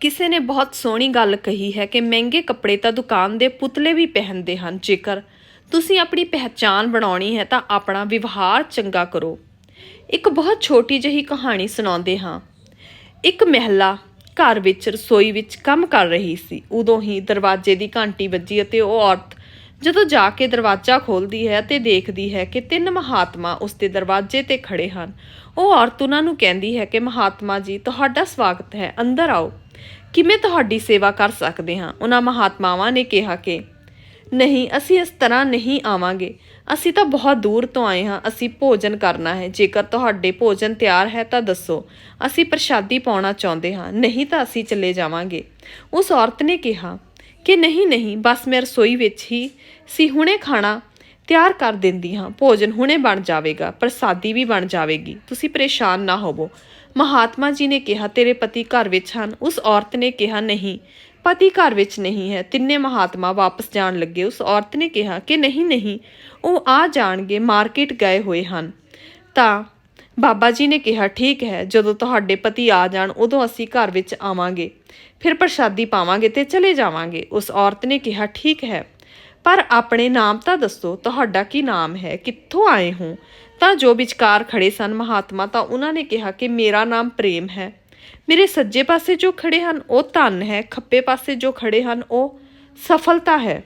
ਕਿਸੇ ਨੇ ਬਹੁਤ ਸੋਹਣੀ ਗੱਲ ਕਹੀ ਹੈ ਕਿ ਮਹਿੰਗੇ ਕੱਪੜੇ ਤਾਂ ਦੁਕਾਨ ਦੇ ਪੁਤਲੇ ਵੀ ਪਹਿਨਦੇ ਹਨ। ਜੇਕਰ ਤੁਸੀਂ ਆਪਣੀ ਪਹਿਚਾਨ ਬਣਾਉਣੀ ਹੈ ਤਾਂ ਆਪਣਾ ਵਿਵਹਾਰ ਚੰਗਾ ਕਰੋ। ਇੱਕ ਬਹੁਤ ਛੋਟੀ ਜਿਹੀ ਕਹਾਣੀ ਸੁਣਾਉਂਦੇ ਹਾਂ। ਇੱਕ ਮਹਿਲਾ ਘਰ ਵਿੱਚ ਰਸੋਈ ਵਿੱਚ ਕੰਮ ਕਰ ਰਹੀ ਸੀ। ਉਦੋਂ ਹੀ ਦਰਵਾਜ਼ੇ ਦੀ ਘੰਟੀ ਵੱਜੀ ਅਤੇ ਉਹ ਔਰਤ ਜਦੋਂ ਜਾ ਕੇ ਦਰਵਾਜ਼ਾ ਖੋਲਦੀ ਹੈ ਤੇ ਦੇਖਦੀ ਹੈ ਕਿ ਤਿੰਨ ਮਹਾਤਮਾ ਉਸ ਦੇ ਦਰਵਾਜ਼ੇ ਤੇ ਖੜੇ ਹਨ। ਉਹ ਔਰਤ ਉਹਨਾਂ ਨੂੰ ਕਹਿੰਦੀ ਹੈ ਕਿ ਮਹਾਤਮਾ ਜੀ, ਤੁਹਾਡਾ ਸਵਾਗਤ ਹੈ। ਅੰਦਰ ਆਓ। ਕਿਵੇਂ ਤੁਹਾਡੀ ਸੇਵਾ ਕਰ ਸਕਦੇ ਹਾਂ? ਉਹਨਾਂ ਮਹਾਤਮਾਵਾਂ ਨੇ ਕਿਹਾ ਕਿ, ਨਹੀਂ, ਅਸੀਂ ਇਸ ਤਰ੍ਹਾਂ ਨਹੀਂ ਆਵਾਂਗੇ। ਅਸੀਂ ਤਾਂ ਬਹੁਤ ਦੂਰ ਤੋਂ ਆਏ ਹਾਂ। ਅਸੀਂ ਭੋਜਨ ਕਰਨਾ ਹੈ। ਜੇਕਰ ਤੁਹਾਡੇ ਭੋਜਨ ਤਿਆਰ ਹੈ ਤਾਂ ਦੱਸੋ, ਅਸੀਂ ਪ੍ਰਸ਼ਾਦੀ ਪਾਉਣਾ ਚਾਹੁੰਦੇ ਹਾਂ। ਨਹੀਂ ਤਾਂ ਅਸੀਂ ਚਲੇ ਜਾਵਾਂਗੇ। ਉਸ ਔਰਤ ਨੇ ਕਿਹਾ ਕਿ, ਨਹੀਂ ਨਹੀਂ, ਬਸ ਮੈਂ ਰਸੋਈ ਵਿੱਚ ਹੀ ਸੀ, ਹੁਣੇ ਖਾਣਾ ਤਿਆਰ ਕਰ ਦਿੰਦੀ ਹਾਂ। ਭੋਜਨ ਹੁਣੇ ਬਣ ਜਾਵੇਗਾ। ਪ੍ਰਸਾਦੀ ਵੀ ਬਣ ਜਾਵੇਗੀ। ਤੁਸੀਂ ਪਰੇਸ਼ਾਨ ਨਾ ਹੋਵੋ। ਮਹਾਤਮਾ ਜੀ ਨੇ ਕਿਹਾ, ਤੇਰੇ ਪਤੀ ਘਰ ਵਿੱਚ ਹਨ। ਉਸ ਔਰਤ ਨੇ ਕਿਹਾ, ਨਹੀਂ, ਪਤੀ ਘਰ ਵਿੱਚ ਨਹੀਂ ਹੈ। ਤਿੰਨੇ ਮਹਾਤਮਾ ਵਾਪਸ ਜਾਣ ਲੱਗੇ। ਉਸ ਔਰਤ ਨੇ ਕਿਹਾ ਕਿ ਨਹੀਂ ਨਹੀਂ, ਉਹ ਆ ਜਾਣਗੇ, ਮਾਰਕੀਟ ਗਏ ਹੋਏ ਹਨ। ਤਾਂ ਬਾਬਾ ਜੀ ਨੇ ਕਿਹਾ, ਠੀਕ ਹੈ, ਜਦੋਂ ਤੁਹਾਡੇ ਪਤੀ ਆ ਜਾਣ, ਉਦੋਂ ਅਸੀਂ ਘਰ ਵਿੱਚ ਆਵਾਂਗੇ। ਫਿਰ ਪ੍ਰਸ਼ਾਦੀ ਪਾਵਾਂਗੇ ਤੇ ਚਲੇ ਜਾਵਾਂਗੇ। ਉਸ ਔਰਤ ਨੇ ਕਿਹਾ, ਠੀਕ ਹੈ, ਪਰ ਆਪਣੇ ਨਾਮ ਤਾਂ ਦੱਸੋ, ਤੁਹਾਡਾ ਕੀ ਨਾਮ ਹੈ? ਕਿੱਥੋਂ ਆਏ ਹੋ? ਤਾਂ ਜੋ ਵਿਚਕਾਰ ਖੜੇ ਸਨ ਮਹਾਤਮਾ, ਤਾਂ ਉਹਨਾਂ ਨੇ ਕਿਹਾ ਕਿ ਮੇਰਾ ਨਾਮ ਪ੍ਰੇਮ ਹੈ। ਮੇਰੇ ਸੱਜੇ ਪਾਸੇ ਜੋ ਖੜੇ ਹਨ, ਉਹ ਧਨ ਹੈ। ਖੱਬੇ ਪਾਸੇ ਜੋ ਖੜੇ ਹਨ, ਉਹ ਸਫਲਤਾ ਹੈ।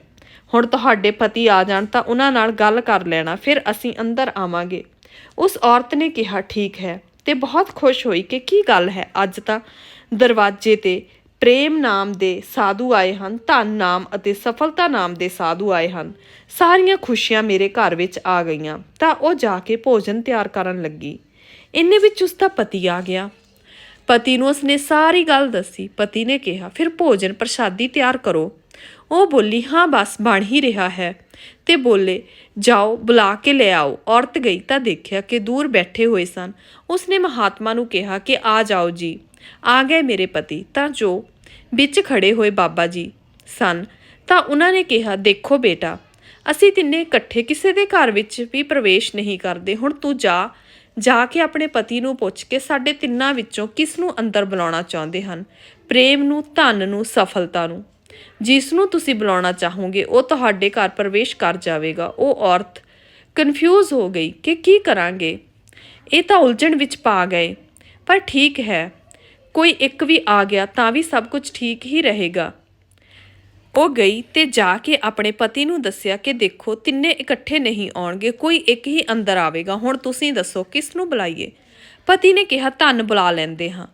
ਹੁਣ ਤੁਹਾਡੇ ਪਤੀ ਆ ਜਾਣ, ਤਾਂ ਉਹਨਾਂ ਨਾਲ ਗੱਲ ਕਰ ਲੈਣਾ, ਫਿਰ ਅਸੀਂ ਅੰਦਰ ਆਵਾਂਗੇ। ਉਸ ਔਰਤ ਨੇ ਕਿਹਾ, ਠੀਕ ਹੈ। ਤੇ ਬਹੁਤ ਖੁਸ਼ ਹੋਈ ਕਿ ਕੀ ਗੱਲ ਹੈ, ਅੱਜ ਤਾਂ ਦਰਵਾਜ਼ੇ ਤੇ ਪ੍ਰੇਮ ਨਾਮ ਦੇ ਸਾਧੂ ਆਏ ਹਨ, ਧਨ ਨਾਮ ਅਤੇ ਸਫਲਤਾ ਨਾਮ ਦੇ ਸਾਧੂ ਆਏ ਹਨ। ਸਾਰੀਆਂ ਖੁਸ਼ੀਆਂ ਮੇਰੇ ਘਰ ਵਿੱਚ ਆ ਗਈਆਂ, ਤਾਂ ਉਹ ਜਾ ਕੇ ਭੋਜਨ ਤਿਆਰ ਕਰਨ ਲੱਗੀ। ਇੰਨੇ ਵਿੱਚ ਉਸ ਦਾ ਪਤੀ ਆ ਗਿਆ। ਪਤੀ ਨੂੰ ਉਸਨੇ ਸਾਰੀ ਗੱਲ ਦੱਸੀ। ਪਤੀ ਨੇ ਕਿਹਾ, ਫਿਰ ਭੋਜਨ, ਪ੍ਰਸ਼ਾਦੀ ਤਿਆਰ ਕਰੋ। ਉਹ ਬੋਲੀ, ਹਾਂ, ਬਸ, ਬਣ ਹੀ ਰਿਹਾ ਹੈ। ਤੇ ਬੋਲੇ, ਜਾਓ, ਬੁਲਾ ਕੇ ਲੈ ਆਓ। ਔਰਤ ਗਈ ਤਾਂ ਦੇਖਿਆ ਕਿ ਦੂਰ ਬੈਠੇ ਹੋਏ ਸਨ। ਉਸਨੇ ਮਹਾਤਮਾ ਨੂੰ ਕਿਹਾ ਕਿ ਆ ਜਾਓ ਜੀ। ਆ ਗਏ ਮੇਰੇ ਪਤੀ, ਤਾਂ ਜੋ ਵਿੱਚ ਖੜੇ ਹੋਏ ਬਾਬਾ ਜੀ ਸਨ। ਤਾਂ ਉਹਨਾਂ ਨੇ ਕਿਹਾ, ਦੇਖੋ ਬੇਟਾ, ਅਸੀਂ ਤਿੰਨੇ ਇਕੱਠੇ ਕਿਸੇ ਦੇ ਘਰ ਵਿੱਚ ਵੀ ਪ੍ਰਵੇਸ਼ ਨਹੀਂ ਕਰਦੇ। ਹੁਣ ਤੂੰ ਜਾ ਜਾ ਕੇ ਆਪਣੇ ਪਤੀ ਨੂੰ ਪੁੱਛ ਕੇ ਸਾਡੇ ਤਿੰਨਾਂ ਵਿੱਚੋਂ ਕਿਸ ਨੂੰ ਅੰਦਰ ਬੁਲਾਉਣਾ ਚਾਹੁੰਦੇ ਹਨ? ਪ੍ਰੇਮ ਨੂੰ, ਧਨ ਨੂੰ, ਸਫਲਤਾ ਨੂੰ। ਜਿਸ ਨੂੰ ਤੁਸੀਂ ਬੁਲਾਉਣਾ ਚਾਹੋਗੇ, ਉਹ ਤੁਹਾਡੇ ਘਰ ਪ੍ਰਵੇਸ਼ ਕਰ ਜਾਵੇਗਾ। ਉਹ ਔਰਤ ਕਨਫਿਊਜ਼ ਹੋ ਗਈ ਕਿ ਕੀ ਕਰਾਂਗੇ? ਇਹ ਤਾਂ ਉਲਝਣ ਵਿੱਚ ਪਾ ਗਏ। ਪਰ ਠੀਕ ਹੈ ਕੋਈ ਇੱਕ ਵੀ ਆ ਗਿਆ ਤਾਂ ਵੀ ਸਭ ਕੁਝ ਠੀਕ ਹੀ ਰਹੇਗਾ। ਉਹ ਗਈ ਤੇ ਜਾ ਕੇ ਆਪਣੇ ਪਤੀ ਨੂੰ ਦੱਸਿਆ ਕਿ ਦੇਖੋ, ਤਿੰਨੇ ਇਕੱਠੇ ਨਹੀਂ ਆਉਣਗੇ, ਕੋਈ ਇੱਕ ਹੀ ਅੰਦਰ ਆਵੇਗਾ। ਹੁਣ ਤੁਸੀਂ ਦੱਸੋ, ਕਿਸ ਨੂੰ ਬੁਲਾਈਏ? ਪਤੀ ਨੇ ਕਿਹਾ, ਧਨ ਬੁਲਾ ਲੈਂਦੇ ਹਾਂ।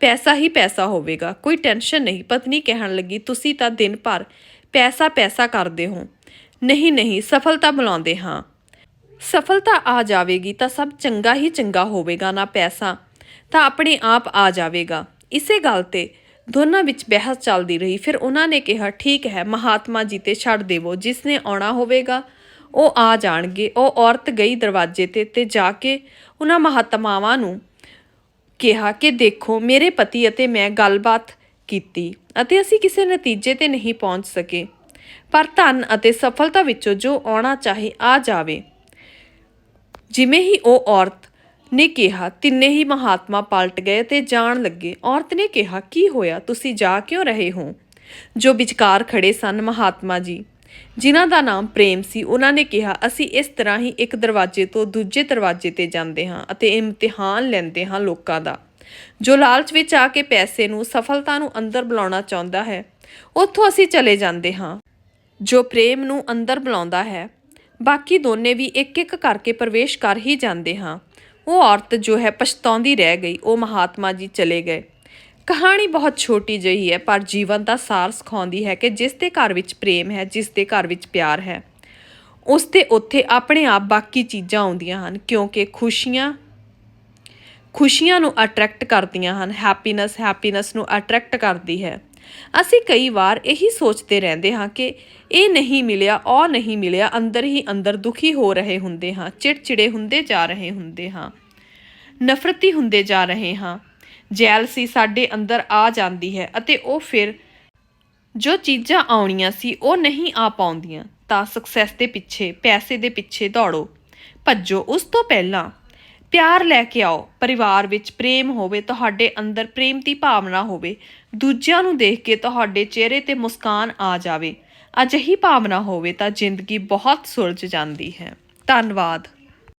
ਪੈਸਾ ਹੀ ਪੈਸਾ ਹੋਵੇਗਾ, ਕੋਈ ਟੈਨਸ਼ਨ ਨਹੀਂ। ਪਤਨੀ ਕਹਿਣ ਲੱਗੀ, ਤੁਸੀਂ ਤਾਂ ਦਿਨ ਭਰ ਪੈਸਾ ਪੈਸਾ ਕਰਦੇ ਹੋ। ਨਹੀਂ ਨਹੀਂ, ਸਫਲਤਾ ਬੁਲਾਉਂਦੇ ਹਾਂ। ਸਫਲਤਾ ਆ ਜਾਵੇਗੀ ਤਾਂ ਸਭ ਚੰਗਾ ਹੀ ਚੰਗਾ ਹੋਵੇਗਾ, ਨਾ ਪੈਸਾ ਤਾਂ ਆਪਣੇ ਆਪ ਆ ਜਾਵੇਗਾ। ਇਸੇ ਗੱਲ ਤੇ ਦੋਨਾਂ ਵਿੱਚ ਬਹਿਸ ਚੱਲਦੀ ਰਹੀ। ਫਿਰ ਉਹਨਾਂ ਨੇ ਕਿਹਾ, ਠੀਕ ਹੈ, ਮਹਾਤਮਾ ਜੀ ਤੇ ਛੱਡ ਦੇਵੋ, ਜਿਸ ਨੇ ਆਉਣਾ ਹੋਵੇਗਾ, ਉਹ ਆ ਜਾਣਗੇ। ਉਹ ਔਰਤ ਗਈ ਦਰਵਾਜ਼ੇ ਤੇ ਤੇ ਜਾ ਕੇ ਉਹਨਾਂ ਮਹਾਤਮਾਵਾਂ ਨੂੰ ਕਿਹਾ ਕਿ ਦੇਖੋ, ਮੇਰੇ ਪਤੀ ਅਤੇ ਮੈਂ ਗੱਲਬਾਤ ਕੀਤੀ ਅਤੇ ਅਸੀਂ ਕਿਸੇ ਨਤੀਜੇ ਤੇ ਨਹੀਂ ਪਹੁੰਚ ਸਕੇ। ਪਰ ਧਨ ਅਤੇ ਸਫਲਤਾ ਵਿੱਚੋਂ ਜੋ ਆਉਣਾ ਚਾਹੇ ਆ ਜਾਵੇ। ਜਿਵੇਂ ਹੀ ਉਹ ਔਰਤ ਨੇ ਕਿਹਾ, ਤਿੰਨੇ ਹੀ ਮਹਾਤਮਾ ਪਲਟ ਗਏ ਤੇ ਜਾਣ ਲੱਗੇ। ਔਰਤ ਨੇ ਕਿਹਾ, ਕੀ ਹੋਇਆ? ਤੁਸੀਂ ਜਾ ਕਿਉਂ ਰਹੇ ਹੋ? ਜੋ ਵਿਚਕਾਰ ਖੜੇ ਸਨ ਮਹਾਤਮਾ ਜੀ। ਜਿਨ੍ਹਾਂ ਦਾ ਨਾਮ ਪ੍ਰੇਮ ਸੀ, ਉਹਨਾਂ ਨੇ ਕਿਹਾ, ਅਸੀਂ ਇਸ ਤਰ੍ਹਾਂ ਹੀ ਇੱਕ ਦਰਵਾਜ਼ੇ ਤੋਂ ਦੂਜੇ ਦਰਵਾਜ਼ੇ ਤੇ ਜਾਂਦੇ ਹਾਂ ਅਤੇ ਇਮਤਿਹਾਨ ਲੈਂਦੇ ਹਾਂ ਲੋਕਾਂ ਦਾ। ਜੋ ਲਾਲਚ ਵਿੱਚ ਆ ਕੇ ਪੈਸੇ ਨੂੰ, ਸਫਲਤਾ ਨੂੰ ਅੰਦਰ ਬੁਲਾਉਣਾ ਚਾਹੁੰਦਾ ਹੈ, ਉੱਥੋਂ ਅਸੀਂ ਚਲੇ ਜਾਂਦੇ ਹਾਂ। ਜੋ ਪ੍ਰੇਮ ਨੂੰ ਅੰਦਰ ਬੁਲਾਉਂਦਾ ਹੈ, ਬਾਕੀ ਦੋਨੇ ਵੀ ਇੱਕ ਇੱਕ ਕਰਕੇ ਪ੍ਰਵੇਸ਼ ਕਰ ਹੀ ਜਾਂਦੇ ਹਾਂ। ਉਹ ਔਰਤ ਜੋ ਹੈ ਪਛਤਾਉਂਦੀ ਰਹਿ ਗਈ, ਉਹ ਮਹਾਤਮਾ ਜੀ ਚਲੇ ਗਏ। ਕਹਾਣੀ ਬਹੁਤ ਛੋਟੀ ਜਿਹੀ ਹੈ, ਪਰ ਜੀਵਨ ਦਾ ਸਾਰ ਸਿਖਾਉਂਦੀ ਹੈ ਕਿ ਜਿਸ ਦੇ ਘਰ ਵਿੱਚ ਪ੍ਰੇਮ ਹੈ, ਜਿਸ ਦੇ ਘਰ ਵਿੱਚ ਪਿਆਰ ਹੈ, ਉਸ ਤੇ ਉੱਥੇ ਆਪਣੇ ਆਪ ਬਾਕੀ ਚੀਜ਼ਾਂ ਆਉਂਦੀਆਂ ਹਨ, ਕਿਉਂਕਿ ਖੁਸ਼ੀਆਂ ਖੁਸ਼ੀਆਂ ਨੂੰ ਅਟਰੈਕਟ ਕਰਦੀਆਂ ਹਨ ਹੈਪੀਨੈਸ ਹੈਪੀਨੈਸ ਨੂੰ ਅਟਰੈਕਟ ਕਰਦੀ ਹੈ। ਅਸੀਂ ਕਈ ਵਾਰ ਇਹੀ ਸੋਚਦੇ ਰਹਿੰਦੇ ਹਾਂ ਕਿ ਇਹ ਨਹੀਂ ਮਿਲਿਆ, ਉਹ ਨਹੀਂ ਮਿਲਿਆ, ਅੰਦਰ ਹੀ ਅੰਦਰ ਦੁਖੀ ਹੋ ਰਹੇ ਹੁੰਦੇ ਹਾਂ, ਚਿੜਚਿੜੇ ਹੁੰਦੇ ਜਾ ਰਹੇ ਹੁੰਦੇ ਹਾਂ, ਨਫ਼ਰਤੀ ਹੁੰਦੇ ਜਾ ਰਹੇ ਹਾਂ, ਜੈਲਸੀ ਸਾਡੇ ਅੰਦਰ ਆ ਜਾਂਦੀ ਹੈ ਅਤੇ ਉਹ ਫਿਰ ਜੋ ਚੀਜ਼ਾਂ ਆਉਣੀਆਂ ਸੀ ਉਹ ਨਹੀਂ ਆ ਪਾਉਂਦੀਆਂ, ਤਾਂ ਸਕਸੈਸ ਦੇ ਪਿੱਛੇ, ਪੈਸੇ ਦੇ ਪਿੱਛੇ ਦੌੜੋ, ਭੱਜੋ, ਉਸ ਤੋਂ ਪਹਿਲਾਂ ਪਿਆਰ ਲੈ ਕੇ ਆਓ, ਪਰਿਵਾਰ ਵਿੱਚ ਪ੍ਰੇਮ ਹੋਵੇ, ਤੁਹਾਡੇ ਅੰਦਰ ਪ੍ਰੇਮ ਦੀ ਭਾਵਨਾ ਹੋਵੇ, ਦੂਜਿਆਂ ਨੂੰ ਦੇਖ ਕੇ ਤੁਹਾਡੇ ਚਿਹਰੇ ਤੇ ਮੁਸਕਾਨ ਆ ਜਾਵੇ। ਅਜਿਹੀ ਭਾਵਨਾ ਹੋਵੇ ਤਾਂ ਜ਼ਿੰਦਗੀ ਬਹੁਤ ਸੁਲਝ ਜਾਂਦੀ ਹੈ। ਧੰਨਵਾਦ।